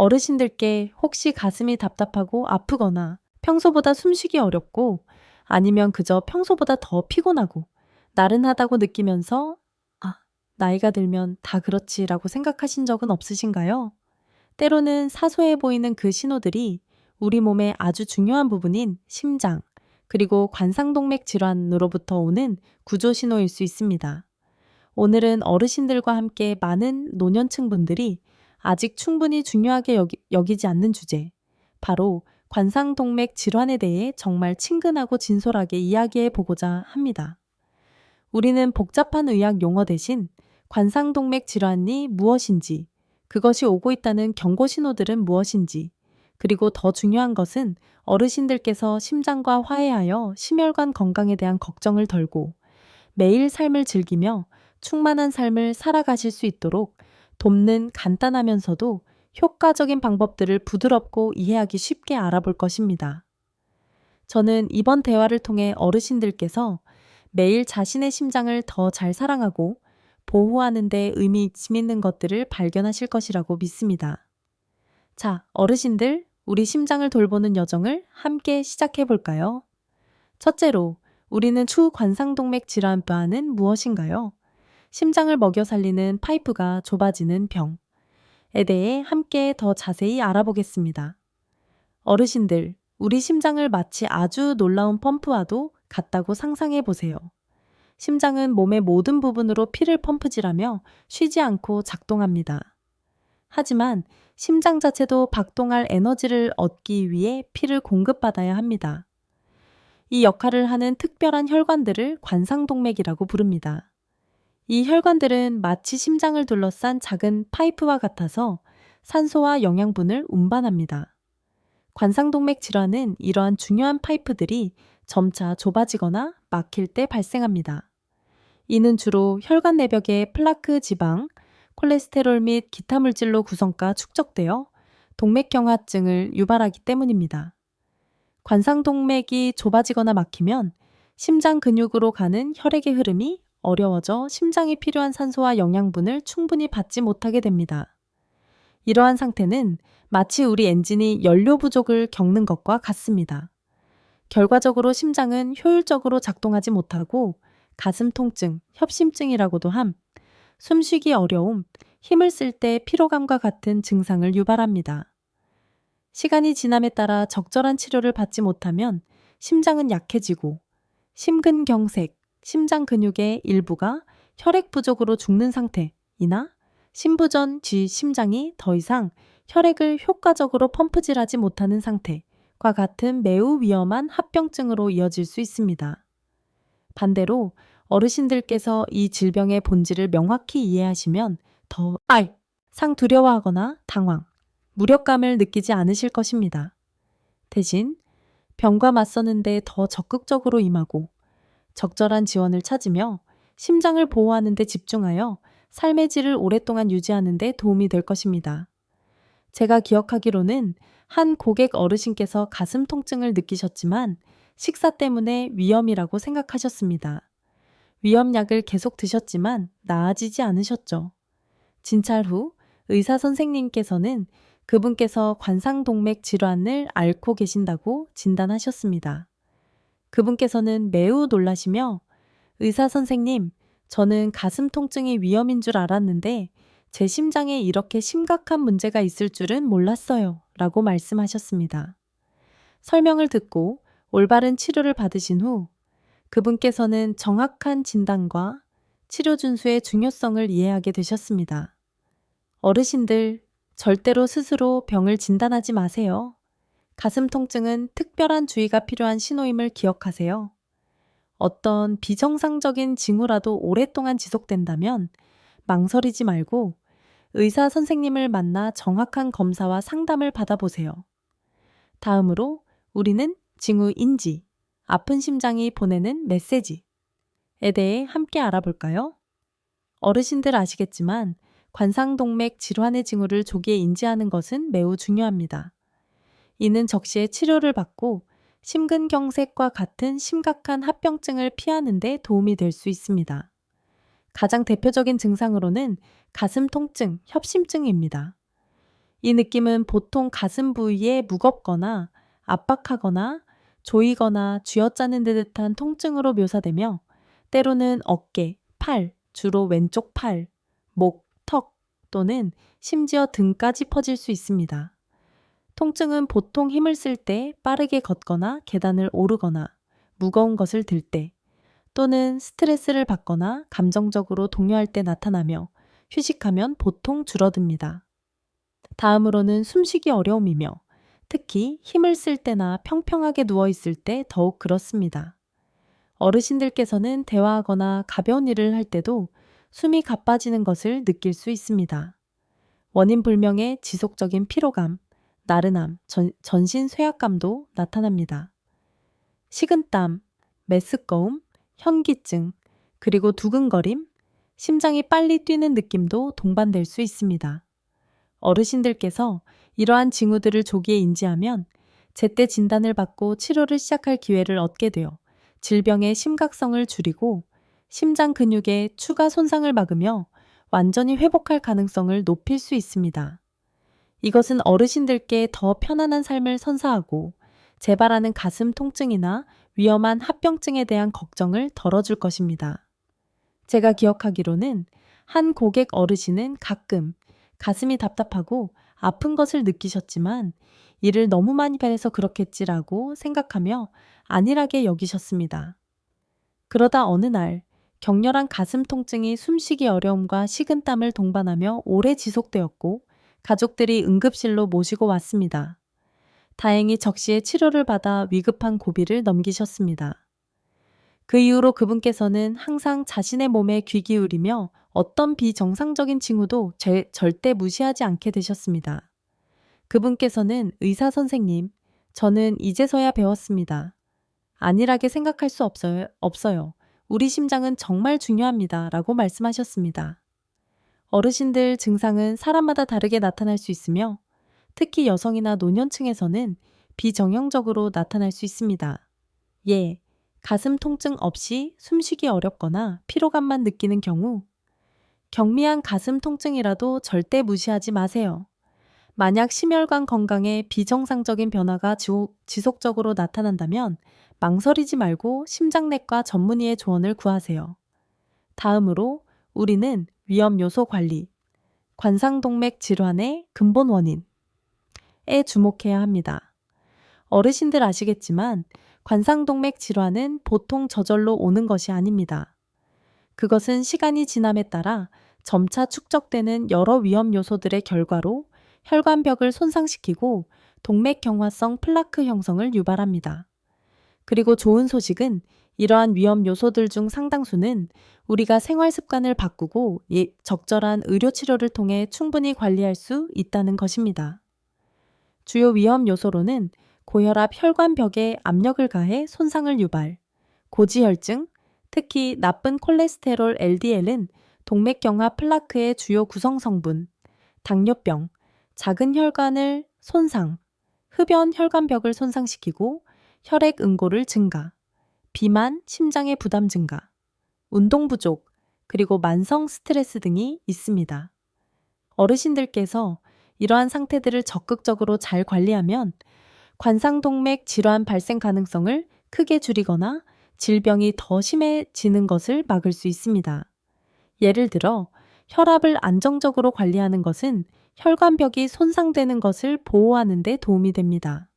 어르신들께 혹시 가슴이 답답하고 아프거나 평소보다 숨쉬기 어렵고 아니면 그저 평소보다 더 피곤하고 나른하다고 느끼면서 아, 나이가 들면 다 그렇지라고 생각하신 적은 없으신가요? 때로는 사소해 보이는 그 신호들이 우리 몸의 아주 중요한 부분인 심장, 그리고 관상동맥 질환으로부터 오는 구조 신호일 수 있습니다. 오늘은 어르신들과 함께 많은 노년층 분들이 아직 충분히 중요하게 여기, 여기지 않는 주제, 바로 관상동맥 질환에 대해 정말 친근하고 진솔하게 이야기해 보고자 합니다. 우리는 복잡한 의학 용어 대신 관상동맥 질환이 무엇인지, 그것이 오고 있다는 경고 신호들은 무엇인지, 그리고 더 중요한 것은 어르신들께서 심장과 화해하여 심혈관 건강에 대한 걱정을 덜고 매일 삶을 즐기며 충만한 삶을 살아가실 수 있도록 돕는 간단하면서도 효과적인 방법들을 부드럽고 이해하기 쉽게 알아볼 것입니다. 저는 이번 대화를 통해 어르신들께서 매일 자신의 심장을 더 잘 사랑하고 보호하는 데 의미 있는 것들을 발견하실 것이라고 믿습니다. 자, 어르신들, 우리 심장을 돌보는 여정을 함께 시작해 볼까요? 첫째로, 우리는 추관상동맥 질환바는 무엇인가요? 심장을 먹여 살리는 파이프가 좁아지는 병에 대해 함께 더 자세히 알아보겠습니다. 어르신들, 우리 심장을 마치 아주 놀라운 펌프와도 같다고 상상해 보세요. 심장은 몸의 모든 부분으로 피를 펌프질하며 쉬지 않고 작동합니다. 하지만 심장 자체도 박동할 에너지를 얻기 위해 피를 공급받아야 합니다. 이 역할을 하는 특별한 혈관들을 관상동맥이라고 부릅니다. 이 혈관들은 마치 심장을 둘러싼 작은 파이프와 같아서 산소와 영양분을 운반합니다. 관상동맥 질환은 이러한 중요한 파이프들이 점차 좁아지거나 막힐 때 발생합니다. 이는 주로 혈관 내벽의 플라크 지방, 콜레스테롤 및 기타 물질로 구성가 축적되어 동맥경화증을 유발하기 때문입니다. 관상동맥이 좁아지거나 막히면 심장 근육으로 가는 혈액의 흐름이 어려워져 심장이 필요한 산소와 영양분을 충분히 받지 못하게 됩니다. 이러한 상태는 마치 우리 엔진이 연료 부족을 겪는 것과 같습니다. 결과적으로 심장은 효율적으로 작동하지 못하고 가슴 통증, 협심증이라고도 함, 숨쉬기 어려움, 힘을 쓸 때 피로감과 같은 증상을 유발합니다. 시간이 지남에 따라 적절한 치료를 받지 못하면 심장은 약해지고 심근경색, 심장 근육의 일부가 혈액 부족으로 죽는 상태이나 심부전 쥐 심장이 더 이상 혈액을 효과적으로 펌프질하지 못하는 상태과 같은 매우 위험한 합병증으로 이어질 수 있습니다. 반대로 어르신들께서 이 질병의 본질을 명확히 이해하시면 더 알, 상 두려워하거나 당황, 무력감을 느끼지 않으실 것입니다. 대신 병과 맞서는데 더 적극적으로 임하고 적절한 지원을 찾으며 심장을 보호하는 데 집중하여 삶의 질을 오랫동안 유지하는 데 도움이 될 것입니다. 제가 기억하기로는 한 고객 어르신께서 가슴 통증을 느끼셨지만 식사 때문에 위험이라고 생각하셨습니다. 위험약을 계속 드셨지만 나아지지 않으셨죠. 진찰 후 의사 선생님께서는 그분께서 관상동맥 질환을 앓고 계신다고 진단하셨습니다. 그분께서는 매우 놀라시며 의사 선생님, 저는 가슴 통증이 위험인 줄 알았는데 제 심장에 이렇게 심각한 문제가 있을 줄은 몰랐어요. 라고 말씀하셨습니다. 설명을 듣고 올바른 치료를 받으신 후 그분께서는 정확한 진단과 치료 준수의 중요성을 이해하게 되셨습니다. 어르신들, 절대로 스스로 병을 진단하지 마세요. 가슴 통증은 특별한 주의가 필요한 신호임을 기억하세요. 어떤 비정상적인 징후라도 오랫동안 지속된다면 망설이지 말고 의사 선생님을 만나 정확한 검사와 상담을 받아보세요. 다음으로 우리는 징후 인지, 아픈 심장이 보내는 메시지에 대해 함께 알아볼까요? 어르신들 아시겠지만 관상동맥 질환의 징후를 조기에 인지하는 것은 매우 중요합니다. 이는 적시에 치료를 받고 심근경색과 같은 심각한 합병증을 피하는 데 도움이 될 수 있습니다. 가장 대표적인 증상으로는 가슴 통증, 협심증입니다. 이 느낌은 보통 가슴 부위에 무겁거나 압박하거나 조이거나 쥐어짜는 듯한 통증으로 묘사되며 때로는 어깨, 팔, 주로 왼쪽 팔, 목, 턱 또는 심지어 등까지 퍼질 수 있습니다. 통증은 보통 힘을 쓸 때 빠르게 걷거나 계단을 오르거나 무거운 것을 들 때 또는 스트레스를 받거나 감정적으로 동요할 때 나타나며 휴식하면 보통 줄어듭니다. 다음으로는 숨쉬기 어려움이며 특히 힘을 쓸 때나 평평하게 누워 있을 때 더욱 그렇습니다. 어르신들께서는 대화하거나 가벼운 일을 할 때도 숨이 가빠지는 것을 느낄 수 있습니다. 원인 불명의 지속적인 피로감, 나른함, 전, 전신 쇠약감도 나타납니다. 식은땀, 메스꺼움, 현기증, 그리고 두근거림, 심장이 빨리 뛰는 느낌도 동반될 수 있습니다. 어르신들께서 이러한 징후들을 조기에 인지하면 제때 진단을 받고 치료를 시작할 기회를 얻게 되어 질병의 심각성을 줄이고 심장 근육의 추가 손상을 막으며 완전히 회복할 가능성을 높일 수 있습니다. 이것은 어르신들께 더 편안한 삶을 선사하고 재발하는 가슴 통증이나 위험한 합병증에 대한 걱정을 덜어줄 것입니다. 제가 기억하기로는 한 고객 어르신은 가끔 가슴이 답답하고 아픈 것을 느끼셨지만 일을 너무 많이 배해서 그렇겠지라고 생각하며 안일하게 여기셨습니다. 그러다 어느 날 격렬한 가슴 통증이 숨쉬기 어려움과 식은땀을 동반하며 오래 지속되었고 가족들이 응급실로 모시고 왔습니다. 다행히 적시에 치료를 받아 위급한 고비를 넘기셨습니다. 그 이후로 그분께서는 항상 자신의 몸에 귀 기울이며 어떤 비정상적인 징후도 제, 절대 무시하지 않게 되셨습니다. 그분께서는 의사 선생님, 저는 이제서야 배웠습니다. 안일하게 생각할 수 없어요. 없어요. 우리 심장은 정말 중요합니다. 라고 말씀하셨습니다. 어르신들 증상은 사람마다 다르게 나타날 수 있으며 특히 여성이나 노년층에서는 비정형적으로 나타날 수 있습니다. 예, 가슴 통증 없이 숨쉬기 어렵거나 피로감만 느끼는 경우 경미한 가슴 통증이라도 절대 무시하지 마세요. 만약 심혈관 건강에 비정상적인 변화가 지속적으로 나타난다면 망설이지 말고 심장내과 전문의의 조언을 구하세요. 다음으로 우리는 위험 요소 관리, 관상동맥 질환의 근본 원인에 주목해야 합니다. 어르신들 아시겠지만 관상동맥 질환은 보통 저절로 오는 것이 아닙니다. 그것은 시간이 지남에 따라 점차 축적되는 여러 위험 요소들의 결과로 혈관벽을 손상시키고 동맥경화성 플라크 형성을 유발합니다. 그리고 좋은 소식은 이러한 위험 요소들 중 상당수는 우리가 생활 습관을 바꾸고 예, 적절한 의료 치료를 통해 충분히 관리할 수 있다는 것입니다. 주요 위험 요소로는 고혈압 혈관벽에 압력을 가해 손상을 유발, 고지혈증, 특히 나쁜 콜레스테롤 LDL은 동맥경화 플라크의 주요 구성 성분, 당뇨병, 작은 혈관을 손상, 흡연 혈관벽을 손상시키고 혈액 응고를 증가, 비만, 심장의 부담 증가, 운동 부족, 그리고 만성 스트레스 등이 있습니다. 어르신들께서 이러한 상태들을 적극적으로 잘 관리하면 관상동맥 질환 발생 가능성을 크게 줄이거나 질병이 더 심해지는 것을 막을 수 있습니다. 예를 들어 혈압을 안정적으로 관리하는 것은 혈관벽이 손상되는 것을 보호하는 데 도움이 됩니다.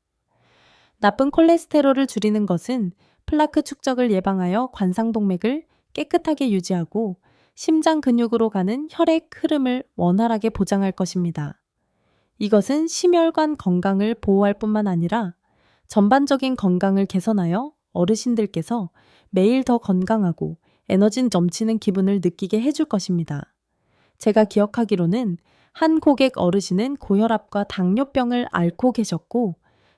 나쁜 콜레스테롤을 줄이는 것은 플라크 축적을 예방하여 관상동맥을 깨끗하게 유지하고 심장 근육으로 가는 혈액 흐름을 원활하게 보장할 것입니다. 이것은 심혈관 건강을 보호할 뿐만 아니라 전반적인 건강을 개선하여 어르신들께서 매일 더 건강하고 에너진 넘치는 기분을 느끼게 해줄 것입니다. 제가 기억하기로는 한 고객 어르신은 고혈압과 당뇨병을 앓고 계셨고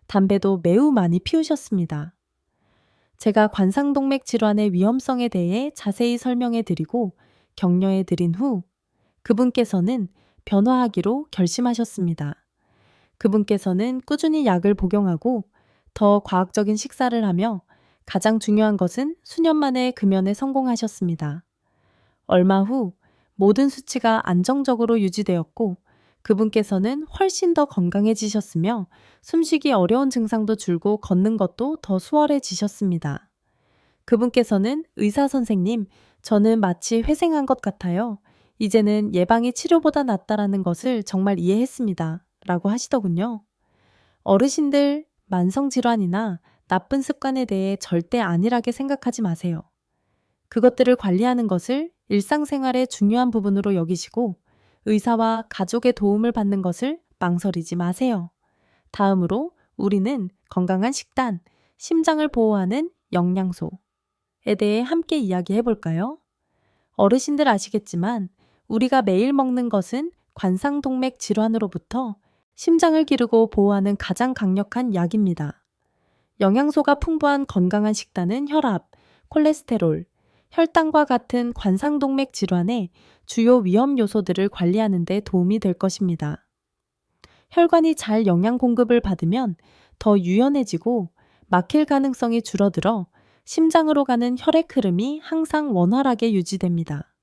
담배도 매우 많이 피우셨습니다. 제가 관상동맥 질환의 위험성에 대해 자세히 설명해 드리고 격려해 드린 후 그분께서는 변화하기로 결심하셨습니다. 그분께서는 꾸준히 약을 복용하고 더 과학적인 식사를 하며 가장 중요한 것은 수년 만에 금연에 성공하셨습니다. 얼마 후 모든 수치가 안정적으로 유지되었고 그분께서는 훨씬 더 건강해지셨으며 숨쉬기 어려운 증상도 줄고 걷는 것도 더 수월해지셨습니다. 그분께서는 의사 선생님, 저는 마치 회생한 것 같아요. 이제는 예방이 치료보다 낫다라는 것을 정말 이해했습니다. 라고 하시더군요. 어르신들 만성질환이나 나쁜 습관에 대해 절대 안일하게 생각하지 마세요. 그것들을 관리하는 것을 일상생활의 중요한 부분으로 여기시고 의사와 가족의 도움을 받는 것을 망설이지 마세요. 다음으로 우리는 건강한 식단, 심장을 보호하는 영양소에 대해 함께 이야기해 볼까요? 어르신들 아시겠지만 우리가 매일 먹는 것은 관상동맥 질환으로부터 심장을 기르고 보호하는 가장 강력한 약입니다. 영양소가 풍부한 건강한 식단은 혈압, 콜레스테롤, 혈당과 같은 관상동맥 질환의 주요 위험 요소들을 관리하는 데 도움이 될 것입니다. 혈관이 잘 영양 공급을 받으면 더 유연해지고 막힐 가능성이 줄어들어 심장으로 가는 혈액 흐름이 항상 원활하게 유지됩니다.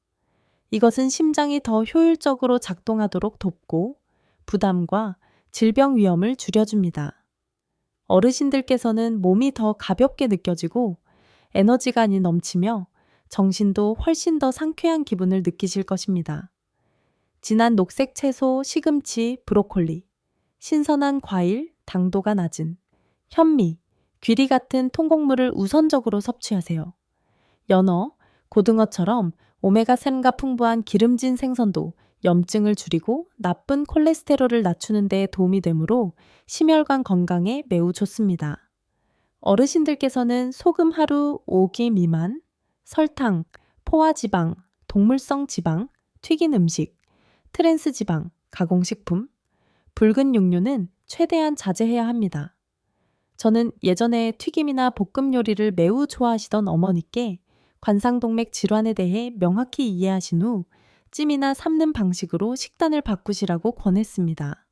이것은 심장이 더 효율적으로 작동하도록 돕고 부담과 질병 위험을 줄여줍니다. 어르신들께서는 몸이 더 가볍게 느껴지고 에너지가 넘치며 정신도 훨씬 더 상쾌한 기분을 느끼실 것입니다. 진한 녹색 채소, 시금치, 브로콜리, 신선한 과일, 당도가 낮은 현미, 귀리 같은 통곡물을 우선적으로 섭취하세요. 연어, 고등어처럼 오메가3가 풍부한 기름진 생선도 염증을 줄이고 나쁜 콜레스테롤을 낮추는 데 도움이 되므로 심혈관 건강에 매우 좋습니다. 어르신들께서는 소금 하루 5기 미만, 설탕, 포화지방, 동물성 지방, 튀긴 음식, 트랜스 지방, 가공식품, 붉은 육류는 최대한 자제해야 합니다. 저는 예전에 튀김이나 볶음 요리를 매우 좋아하시던 어머니께 관상동맥 질환에 대해 명확히 이해하신 후 찜이나 삶는 방식으로 식단을 바꾸시라고 권했습니다.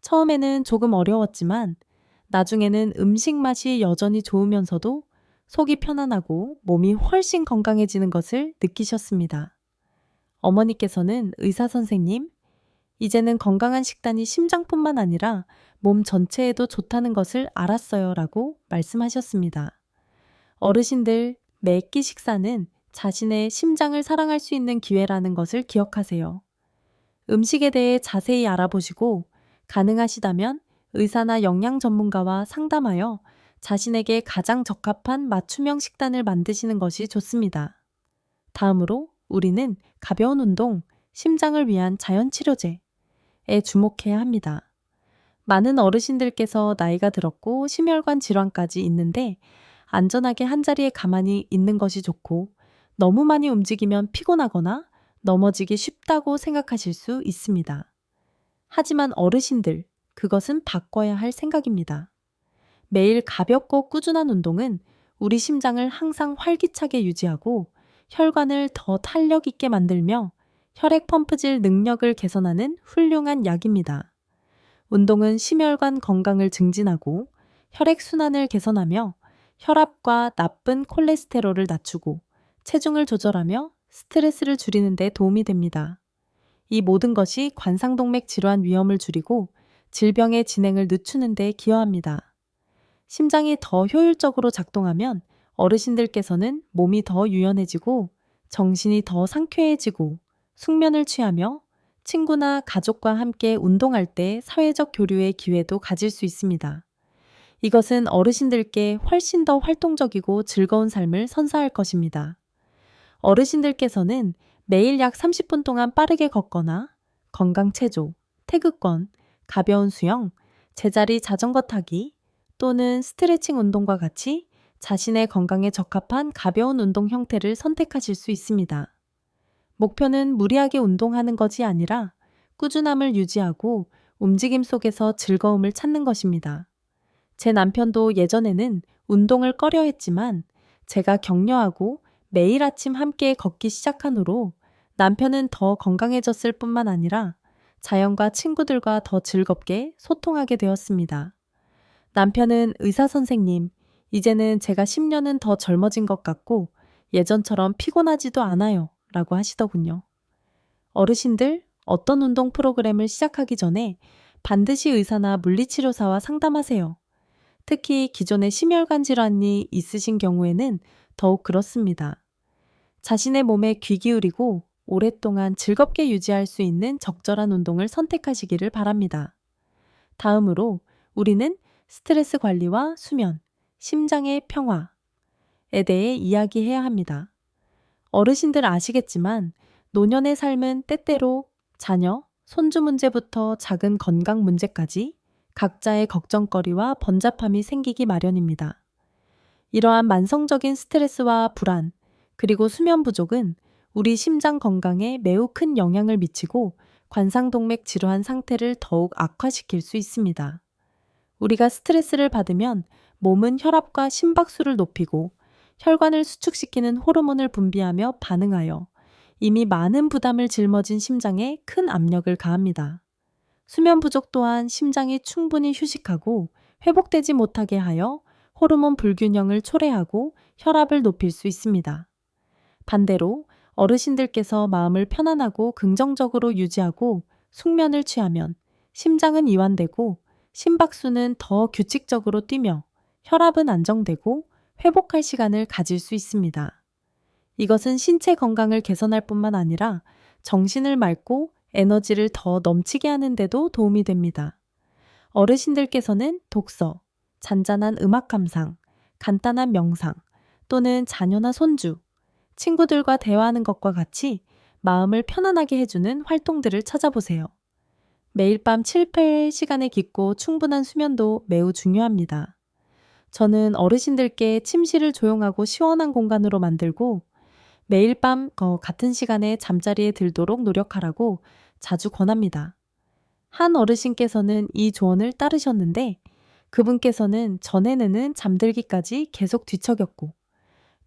처음에는 조금 어려웠지만 나중에는 음식 맛이 여전히 좋으면서도 속이 편안하고 몸이 훨씬 건강해지는 것을 느끼셨습니다. 어머니께서는 의사 선생님, 이제는 건강한 식단이 심장뿐만 아니라 몸 전체에도 좋다는 것을 알았어요 라고 말씀하셨습니다. 어르신들, 매 끼 식사는 자신의 심장을 사랑할 수 있는 기회라는 것을 기억하세요. 음식에 대해 자세히 알아보시고 가능하시다면 의사나 영양 전문가와 상담하여 자신에게 가장 적합한 맞춤형 식단을 만드시는 것이 좋습니다. 다음으로 우리는 가벼운 운동, 심장을 위한 자연 치료제에 주목해야 합니다. 많은 어르신들께서 나이가 들었고 심혈관 질환까지 있는데 안전하게 한자리에 가만히 있는 것이 좋고 너무 많이 움직이면 피곤하거나 넘어지기 쉽다고 생각하실 수 있습니다. 하지만 어르신들, 그것은 바꿔야 할 생각입니다. 매일 가볍고 꾸준한 운동은 우리 심장을 항상 활기차게 유지하고 혈관을 더 탄력 있게 만들며 혈액 펌프질 능력을 개선하는 훌륭한 약입니다. 운동은 심혈관 건강을 증진하고 혈액 순환을 개선하며 혈압과 나쁜 콜레스테롤을 낮추고 체중을 조절하며 스트레스를 줄이는 데 도움이 됩니다. 이 모든 것이 관상동맥 질환 위험을 줄이고 질병의 진행을 늦추는 데 기여합니다. 심장이 더 효율적으로 작동하면 어르신들께서는 몸이 더 유연해지고 정신이 더 상쾌해지고 숙면을 취하며 친구나 가족과 함께 운동할 때 사회적 교류의 기회도 가질 수 있습니다. 이것은 어르신들께 훨씬 더 활동적이고 즐거운 삶을 선사할 것입니다. 어르신들께서는 매일 약 30분 동안 빠르게 걷거나 건강 체조, 태극권, 가벼운 수영, 제자리 자전거 타기 또는 스트레칭 운동과 같이 자신의 건강에 적합한 가벼운 운동 형태를 선택하실 수 있습니다. 목표는 무리하게 운동하는 것이 아니라 꾸준함을 유지하고 움직임 속에서 즐거움을 찾는 것입니다. 제 남편도 예전에는 운동을 꺼려 했지만 제가 격려하고 매일 아침 함께 걷기 시작한 후로 남편은 더 건강해졌을 뿐만 아니라 자연과 친구들과 더 즐겁게 소통하게 되었습니다. 남편은 의사 선생님, 이제는 제가 10년은 더 젊어진 것 같고 예전처럼 피곤하지도 않아요. 라고 하시더군요. 어르신들, 어떤 운동 프로그램을 시작하기 전에 반드시 의사나 물리치료사와 상담하세요. 특히 기존에 심혈관 질환이 있으신 경우에는 더욱 그렇습니다. 자신의 몸에 귀 기울이고 오랫동안 즐겁게 유지할 수 있는 적절한 운동을 선택하시기를 바랍니다. 다음으로 우리는 스트레스 관리와 수면, 심장의 평화에 대해 이야기해야 합니다. 어르신들 아시겠지만 노년의 삶은 때때로 자녀, 손주 문제부터 작은 건강 문제까지 각자의 걱정거리와 번잡함이 생기기 마련입니다. 이러한 만성적인 스트레스와 불안, 그리고 수면 부족은 우리 심장 건강에 매우 큰 영향을 미치고 관상동맥 질환 상태를 더욱 악화시킬 수 있습니다. 우리가 스트레스를 받으면 몸은 혈압과 심박수를 높이고 혈관을 수축시키는 호르몬을 분비하며 반응하여 이미 많은 부담을 짊어진 심장에 큰 압력을 가합니다. 수면 부족 또한 심장이 충분히 휴식하고 회복되지 못하게 하여 호르몬 불균형을 초래하고 혈압을 높일 수 있습니다. 반대로 어르신들께서 마음을 편안하고 긍정적으로 유지하고 숙면을 취하면 심장은 이완되고 심박수는 더 규칙적으로 뛰며 혈압은 안정되고 회복할 시간을 가질 수 있습니다. 이것은 신체 건강을 개선할 뿐만 아니라 정신을 맑고 에너지를 더 넘치게 하는데도 도움이 됩니다. 어르신들께서는 독서, 잔잔한 음악 감상, 간단한 명상 또는 자녀나 손주, 친구들과 대화하는 것과 같이 마음을 편안하게 해주는 활동들을 찾아보세요. 매일 밤 7, 8시간의 깊고 충분한 수면도 매우 중요합니다. 저는 어르신들께 침실을 조용하고 시원한 공간으로 만들고 매일 밤 같은 시간에 잠자리에 들도록 노력하라고 자주 권합니다. 한 어르신께서는 이 조언을 따르셨는데 그분께서는 전에는 잠들기까지 계속 뒤척였고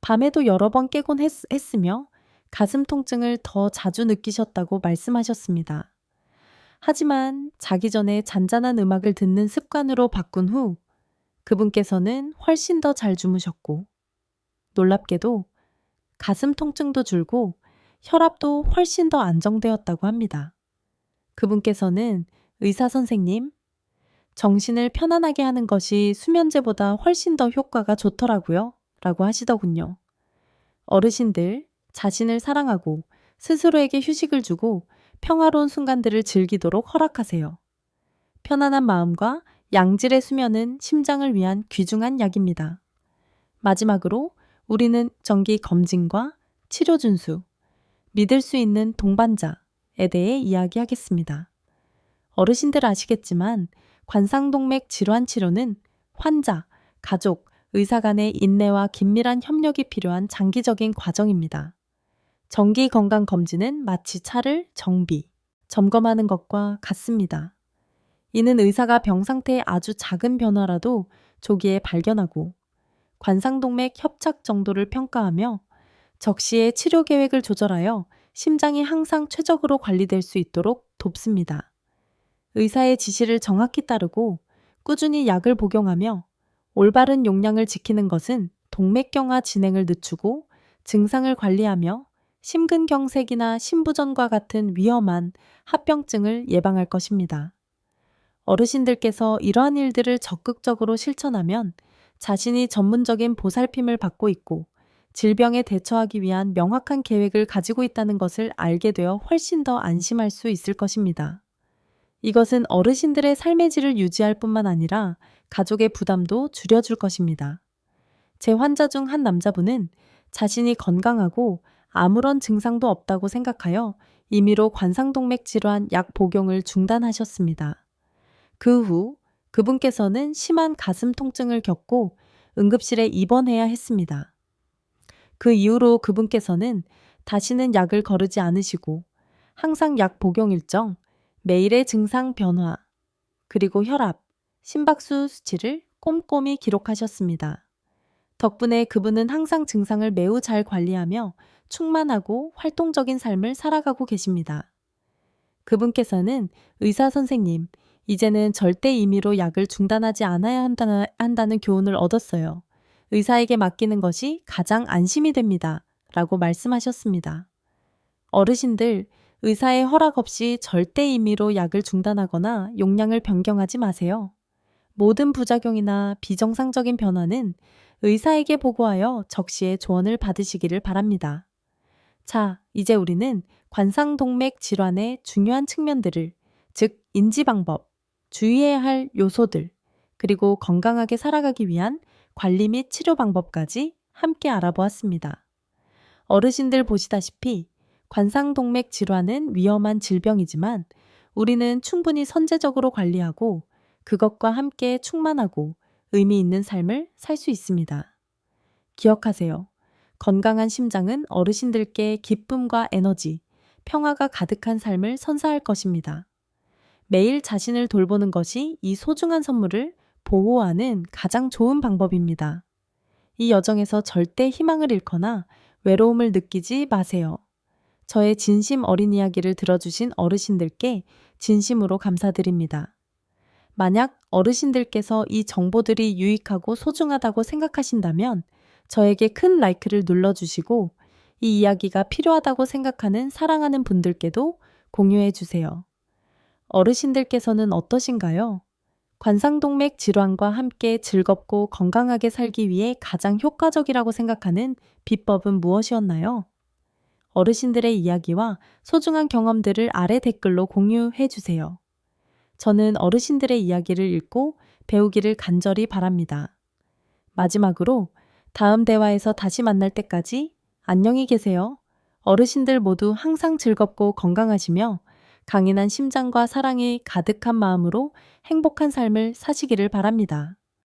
밤에도 여러 번 깨곤 했, 했으며 가슴 통증을 더 자주 느끼셨다고 말씀하셨습니다. 하지만 자기 전에 잔잔한 음악을 듣는 습관으로 바꾼 후 그분께서는 훨씬 더 잘 주무셨고 놀랍게도 가슴 통증도 줄고 혈압도 훨씬 더 안정되었다고 합니다. 그분께서는 의사 선생님, 정신을 편안하게 하는 것이 수면제보다 훨씬 더 효과가 좋더라고요. 라고 하시더군요. 어르신들, 자신을 사랑하고 스스로에게 휴식을 주고 평화로운 순간들을 즐기도록 허락하세요. 편안한 마음과 양질의 수면은 심장을 위한 귀중한 약입니다. 마지막으로 우리는 정기 검진과 치료 준수, 믿을 수 있는 동반자에 대해 이야기하겠습니다. 어르신들 아시겠지만 관상동맥 질환 치료는 환자, 가족, 의사 간의 인내와 긴밀한 협력이 필요한 장기적인 과정입니다. 정기 건강 검진은 마치 차를 정비, 점검하는 것과 같습니다. 이는 의사가 병 상태의 아주 작은 변화라도 조기에 발견하고 관상동맥 협착 정도를 평가하며 적시에 치료 계획을 조절하여 심장이 항상 최적으로 관리될 수 있도록 돕습니다. 의사의 지시를 정확히 따르고 꾸준히 약을 복용하며 올바른 용량을 지키는 것은 동맥경화 진행을 늦추고 증상을 관리하며 심근경색이나 심부전과 같은 위험한 합병증을 예방할 것입니다. 어르신들께서 이러한 일들을 적극적으로 실천하면 자신이 전문적인 보살핌을 받고 있고 질병에 대처하기 위한 명확한 계획을 가지고 있다는 것을 알게 되어 훨씬 더 안심할 수 있을 것입니다. 이것은 어르신들의 삶의 질을 유지할 뿐만 아니라 가족의 부담도 줄여줄 것입니다. 제 환자 중 한 남자분은 자신이 건강하고 아무런 증상도 없다고 생각하여 임의로 관상동맥 질환 약 복용을 중단하셨습니다. 그 후 그분께서는 심한 가슴 통증을 겪고 응급실에 입원해야 했습니다. 그 이후로 그분께서는 다시는 약을 거르지 않으시고 항상 약 복용 일정, 매일의 증상 변화, 그리고 혈압, 심박수 수치를 꼼꼼히 기록하셨습니다. 덕분에 그분은 항상 증상을 매우 잘 관리하며 충만하고 활동적인 삶을 살아가고 계십니다. 그분께서는 의사 선생님, 이제는 절대 임의로 약을 중단하지 않아야 한다는, 한다는 교훈을 얻었어요. 의사에게 맡기는 것이 가장 안심이 됩니다. 라고 말씀하셨습니다. 어르신들, 의사의 허락 없이 절대 임의로 약을 중단하거나 용량을 변경하지 마세요. 모든 부작용이나 비정상적인 변화는 의사에게 보고하여 적시에 조언을 받으시기를 바랍니다. 자, 이제 우리는 관상동맥 질환의 중요한 측면들을, 즉, 인지 방법, 주의해야 할 요소들, 그리고 건강하게 살아가기 위한 관리 및 치료 방법까지 함께 알아보았습니다. 어르신들 보시다시피 관상동맥 질환은 위험한 질병이지만 우리는 충분히 선제적으로 관리하고 그것과 함께 충만하고 의미 있는 삶을 살 수 있습니다. 기억하세요. 건강한 심장은 어르신들께 기쁨과 에너지, 평화가 가득한 삶을 선사할 것입니다. 매일 자신을 돌보는 것이 이 소중한 선물을 보호하는 가장 좋은 방법입니다. 이 여정에서 절대 희망을 잃거나 외로움을 느끼지 마세요. 저의 진심 어린 이야기를 들어주신 어르신들께 진심으로 감사드립니다. 만약 어르신들께서 이 정보들이 유익하고 소중하다고 생각하신다면 저에게 큰 라이크를 눌러주시고 이 이야기가 필요하다고 생각하는 사랑하는 분들께도 공유해 주세요. 어르신들께서는 어떠신가요? 관상동맥 질환과 함께 즐겁고 건강하게 살기 위해 가장 효과적이라고 생각하는 비법은 무엇이었나요? 어르신들의 이야기와 소중한 경험들을 아래 댓글로 공유해 주세요. 저는 어르신들의 이야기를 읽고 배우기를 간절히 바랍니다. 마지막으로 다음 대화에서 다시 만날 때까지 안녕히 계세요. 어르신들 모두 항상 즐겁고 건강하시며 강인한 심장과 사랑이 가득한 마음으로 행복한 삶을 사시기를 바랍니다.